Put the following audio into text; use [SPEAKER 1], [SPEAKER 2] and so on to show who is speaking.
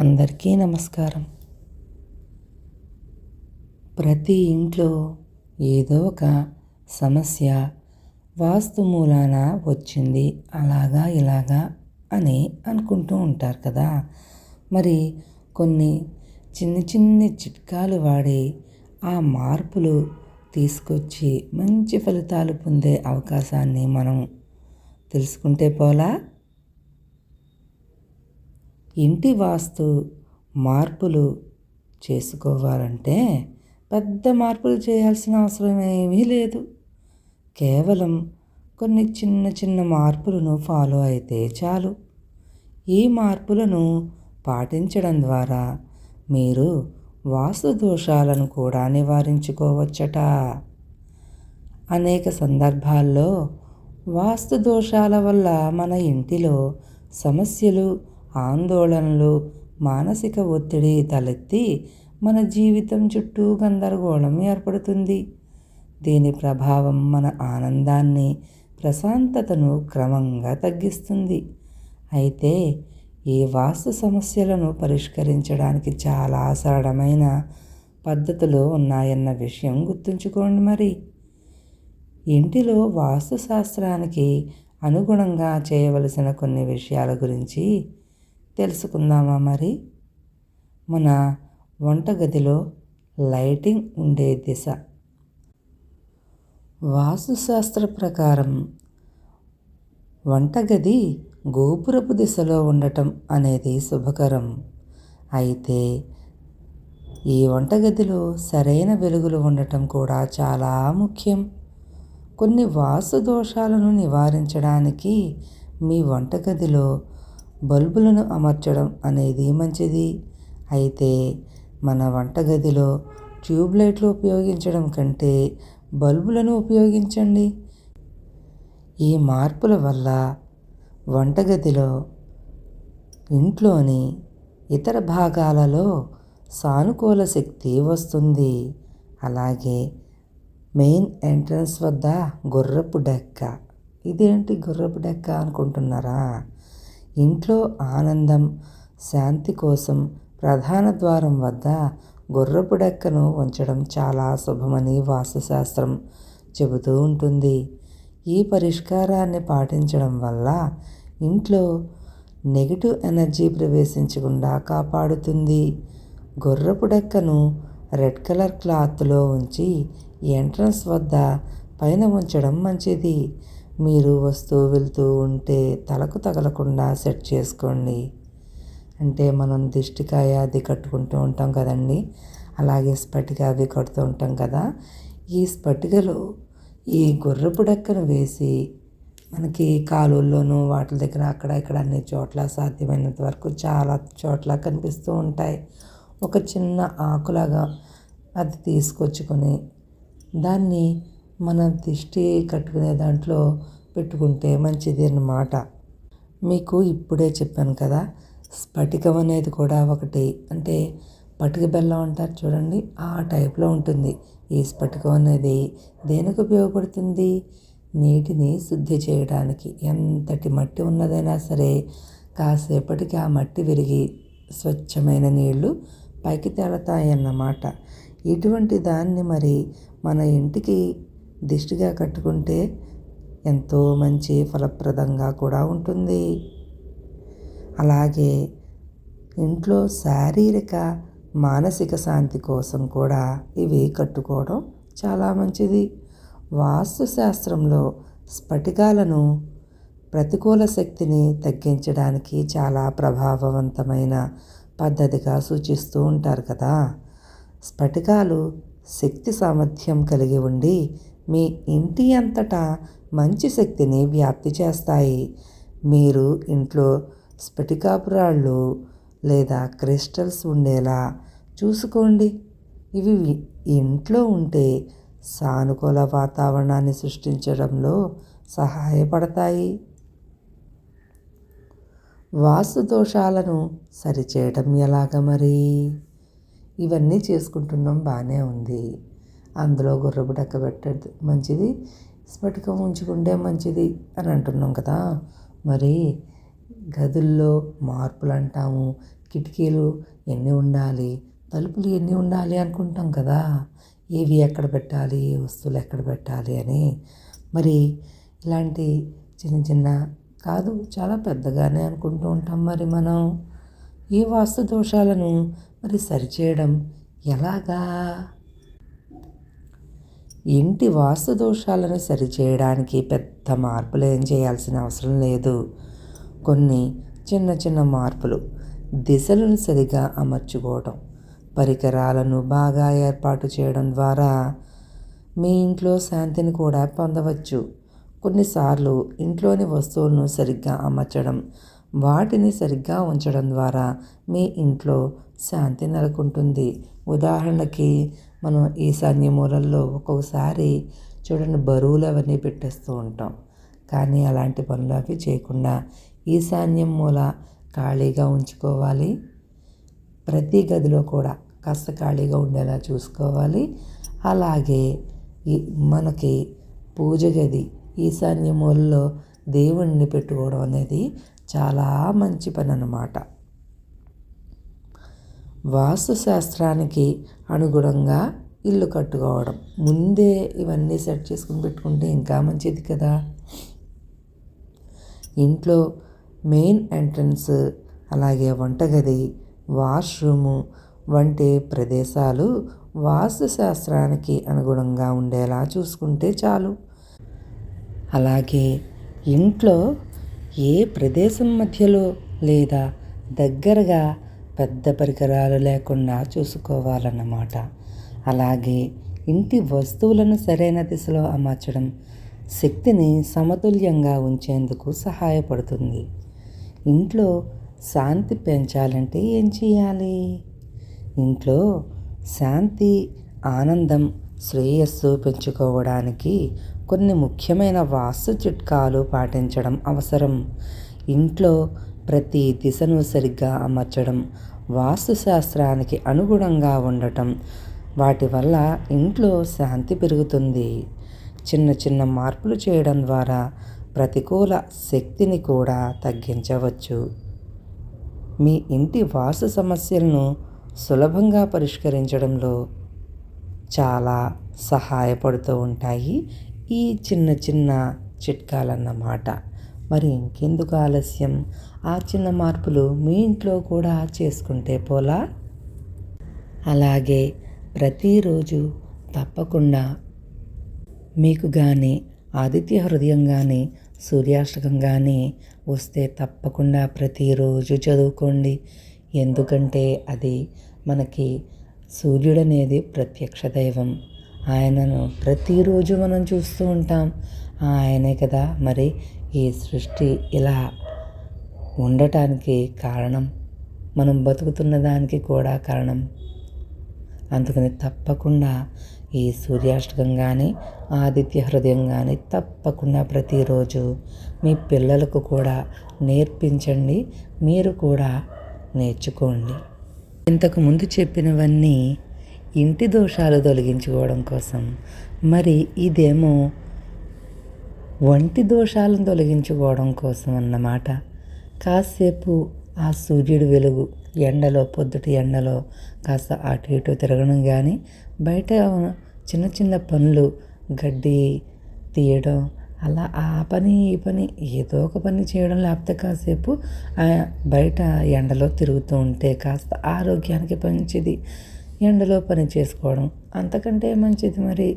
[SPEAKER 1] అందరికీ నమస్కారం. ప్రతి ఇంట్లో ఏదో ఒక సమస్య వాస్తు మూలాన వచ్చింది అలాగా ఇలాగా అని అనుకుంటూ ఉంటారు కదా. మరి కొన్ని చిన్ని చిన్ని చిట్కాలు వాడి ఆ మార్పులు తీసుకొచ్చి మంచి ఫలితాలు పొందే అవకాశాన్ని మనం తెలుసుకుంటే పోలా? ఇంటి వాస్తు మార్పులు చేసుకోవాలంటే పెద్ద మార్పులు చేయాల్సిన అవసరం ఏమీ లేదు. కేవలం కొన్ని చిన్న చిన్న మార్పులను ఫాలో అయితే చాలు. ఈ మార్పులను పాటించడం ద్వారా మీరు వాస్తు దోషాలను కూడా నివారించుకోవచ్చట. అనేక సందర్భాల్లో వాస్తు దోషాల వల్ల మన ఇంటిలో సమస్యలు ఆందోళనలు మానసిక ఒత్తిడి తలెత్తి మన జీవితం చుట్టూ గందరగోళం ఏర్పడుతుంది. దీని ప్రభావం మన ఆనందాన్ని ప్రశాంతతను క్రమంగా తగ్గిస్తుంది. అయితే ఈ వాస్తు సమస్యలను పరిష్కరించడానికి చాలా సరళమైన పద్ధతులు ఉన్నాయన్న విషయం గుర్తుంచుకోండి మరి. ఇంటిలో వాస్తు శాస్త్రానికి అనుగుణంగా చేయవలసిన కొన్ని విషయాల గురించి తెలుసుకుందామా మరి? మన వంటగదిలో లైటింగ్ ఉండే దిశ. వాస్తుశాస్త్ర ప్రకారం వంటగది గోపురపు దిశలో ఉండటం అనేది శుభకరం. అయితే ఈ వంటగదిలో సరైన వెలుగులు ఉండటం కూడా చాలా ముఖ్యం. కొన్ని వాస్తు దోషాలను నివారించడానికి మీ వంటగదిలో బల్బులను అమర్చడం అనేది మంచిది. అయితే మన వంటగదిలో ట్యూబ్లైట్లు ఉపయోగించడం కంటే బల్బులను ఉపయోగించండి. ఈ మార్పుల వల్ల వంటగదిలో ఇంట్లోని ఇతర భాగాలలో సానుకూల శక్తి వస్తుంది. అలాగే మెయిన్ ఎంట్రన్స్ వద్ద గుర్రపు డెక్క. ఇదేంటి గుర్రపు డెక్క అనుకుంటున్నారా? ఇంట్లో ఆనందం శాంతి కోసం ప్రధాన ద్వారం వద్ద గుర్రపు డెక్కను ఉంచడం చాలా శుభమని వాస్తుశాస్త్రం చెబుతూ ఉంటుంది. ఈ పరిష్కారాన్ని పాటించడం వల్ల ఇంట్లో నెగిటివ్ ఎనర్జీ ప్రవేశించకుండా కాపాడుతుంది. గుర్రపు డెక్కను రెడ్ కలర్ క్లాత్లో ఉంచి ఎంట్రన్స్ వద్ద పైన ఉంచడం మంచిది. మీరు వస్తూ వెళ్తూ ఉంటే తలకు తగలకుండా సెట్ చేసుకోండి. అంటే మనం దిష్టికాయ అది కట్టుకుంటూ ఉంటాం కదండి. అలాగే స్పటిక అవి కడుతూ ఉంటాం కదా. ఈ స్పటికలో ఈ గుర్రపు డెక్కను వేసి మనకి కాలువల్లోనూ వాటి దగ్గర అక్కడ ఇక్కడ అన్ని చోట్ల సాధ్యమైనంత వరకు చాలా చోట్ల కనిపిస్తూ ఉంటాయి. ఒక చిన్న ఆకులాగా అది తీసుకొచ్చుకొని దాన్ని మన దిష్టి కట్టుకునే దాంట్లో పెట్టుకుంటే మంచిది అన్నమాట. మీకు ఇప్పుడే చెప్పాను కదా స్ఫటికం అనేది కూడా ఒకటి. అంటే పటిక బెల్లం అంటారు చూడండి ఆ టైప్లో ఉంటుంది. ఈ స్ఫటికం అనేది దేనికి ఉపయోగపడుతుంది? నీటిని శుద్ధి చేయడానికి. ఎంతటి మట్టి ఉన్నదైనా సరే కాసేపటికి ఆ మట్టి విరిగి స్వచ్ఛమైన నీళ్ళు పైకి తేలతాయన్నమాట. ఇటువంటి దాన్ని మరి మన ఇంటికి దిష్టిగా కట్టుకుంటే ఎంతో మంచి ఫలప్రదంగా కూడా ఉంటుంది. అలాగే ఇంట్లో శారీరక మానసిక శాంతి కోసం కూడా ఇవి కట్టుకోవడం చాలా మంచిది. వాస్తు శాస్త్రంలో స్ఫటికాలను ప్రతికూల శక్తిని తగ్గించడానికి చాలా ప్రభావవంతమైన పద్ధతిగా సూచిస్తూ ఉంటారు కదా. స్ఫటికాలు శక్తి సామర్థ్యం కలిగి ఉండి మీ ఇంటి అంతటా మంచి శక్తిని వ్యాప్తి చేస్తాయి. మీరు ఇంట్లో స్ఫటికాపురాళ్ళు లేదా క్రిస్టల్స్ ఉండేలా చూసుకోండి. ఇవి ఇంట్లో ఉంటే సానుకూల వాతావరణాన్ని సృష్టించడంలో సహాయపడతాయి. వాస్తు దోషాలను సరిచేయడం ఎలాగ మరి? ఇవన్నీ చేసుకుంటున్నాం బాగానే ఉంది. అందులో గుర్రపు డెక్క పెట్టేది. మంచిది. స్ఫటికం ఉంచుకుంటే మంచిది అని అంటున్నాం కదా. మరి గదుల్లో మార్పులు అంటాము. కిటికీలు ఎన్ని ఉండాలి? తలుపులు ఎన్ని ఉండాలి అనుకుంటాం కదా. ఏవి ఎక్కడ పెట్టాలి? ఏ వస్తువులు ఎక్కడ పెట్టాలి అని. మరి ఇలాంటి చిన్న చిన్న కాదు చాలా పెద్దగానే అనుకుంటూ ఉంటాం మరి మనం. ఈ వాస్తు దోషాలను మరి సరిచేయడం ఎలాగా? ఇంటి వాస్తు దోషాలను సరిచేయడానికి పెద్ద మార్పులు ఏం చేయాల్సిన అవసరం లేదు. కొన్ని చిన్న చిన్న మార్పులు. దిశలను సరిగా అమర్చుకోవడం పరికరాలను బాగా ఏర్పాటు చేయడం ద్వారా మీ ఇంట్లో శాంతిని కూడా పొందవచ్చు. కొన్నిసార్లు ఇంట్లోని వస్తువులను సరిగ్గా అమర్చడం వాటిని సరిగ్గా ఉంచడం ద్వారా మీ ఇంట్లో శాంతి నెలకొంటుంది. ఉదాహరణకి మనం ఈశాన్య మూలల్లో ఒక్కొక్కసారి చూడండి బరువులు అవన్నీ పెట్టేస్తూ ఉంటాం. కానీ అలాంటి పనులు అవి చేయకుండా ఈశాన్యం మూల ఖాళీగా ఉంచుకోవాలి. ప్రతి గదిలో కూడా కాస్త ఖాళీగా ఉండేలా చూసుకోవాలి. అలాగే ఈ మనకి పూజ గది ఈశాన్య మూలలో దేవుణ్ణి పెట్టుకోవడం అనేది చాలా మంచి పని అన్నమాట వాస్తుశాస్త్రానికి అనుగుణంగా ఇల్లు కట్టుకోవడం. ముందే ఇవన్నీ సెట్ చేసుకుని పెట్టుకుంటే ఇంకా మంచిది కదా? ఇంట్లో మెయిన్ ఎంట్రన్స్ అలాగే వంటగది వాష్రూము వంటి ప్రదేశాలు వాస్తుశాస్త్రానికి అనుగుణంగా ఉండేలా చూసుకుంటే చాలు. అలాగే ఇంట్లో ఏ ప్రదేశం మధ్యలో లేదా దగ్గరగా పెద్ద పరికరాలు లేకుండా చూసుకోవాలన్నమాట. అలాగే ఇంటి వస్తువులను సరైన దిశలో అమర్చడం శక్తిని సమతుల్యంగా ఉంచేందుకు సహాయపడుతుంది. ఇంట్లో శాంతి పెంచాలంటే ఏం చేయాలి? ఇంట్లో శాంతి ఆనందం శ్రేయస్సు పెంచుకోవడానికి కొన్ని ముఖ్యమైన వాస్తు చిట్కాలు పాటించడం అవసరం. ఇంట్లో ప్రతి దిశను సరిగ్గా అమర్చడం వాస్తుశాస్త్రానికి అనుగుణంగా ఉండటం వాటి వల్ల ఇంట్లో శాంతి పెరుగుతుంది. చిన్న చిన్న మార్పులు చేయడం ద్వారా ప్రతికూల శక్తిని కూడా తగ్గించవచ్చు. మీ ఇంటి వాస్తు సమస్యలను సులభంగా పరిష్కరించడంలో చాలా సహాయపడుతూ ఉంటాయి ఈ చిన్న చిన్న చిట్కాలన్నమాట. మరి ఇంకెందుకు ఆలస్యం? ఆ చిన్న మార్పులు మీ ఇంట్లో కూడా చేసుకుంటే పోలా? అలాగే ప్రతిరోజు తప్పకుండా మీకు కానీ ఆదిత్య హృదయం కానీ సూర్యాష్టకం కానీ వస్తే తప్పకుండా ప్రతిరోజు చదువుకోండి. ఎందుకంటే అది మనకి సూర్యుడు అనేది ప్రత్యక్ష దైవం. ఆయనను ప్రతిరోజు మనం చూస్తూ ఉంటాం. ఆయనే కదా మరి ఈ సృష్టి ఇలా ఉండటానికి కారణం. మనం బతుకుతున్న దానికి కూడా కారణం. అందుకని తప్పకుండా ఈ సూర్యాష్టకం కానీ ఆదిత్య హృదయం కానీ తప్పకుండా ప్రతిరోజు మీ పిల్లలకు కూడా నేర్పించండి. మీరు కూడా నేర్చుకోండి. ఇంతకుముందు చెప్పినవన్నీ ఇంటి దోషాలు తొలగించుకోవడం కోసం. మరి ఇదేమో వంటి దోషాలను తొలగించుకోవడం కోసం అన్నమాట. కాసేపు ఆ సూర్యుడి వెలుగు ఎండలో పొద్దుటి ఎండలో కాస్త అటు ఇటు తిరగడం కానీ బయట చిన్న చిన్న పనులు గడ్డి తీయడం అలా ఆ పని ఈ పని ఏదో ఒక పని చేయడం లేకపోతే కాసేపు బయట ఎండలో తిరుగుతూ ఉంటే కాస్త ఆరోగ్యానికి మంచిది. ఎండలో పని చేసుకోవడం అంతకంటే మంచిది మరి.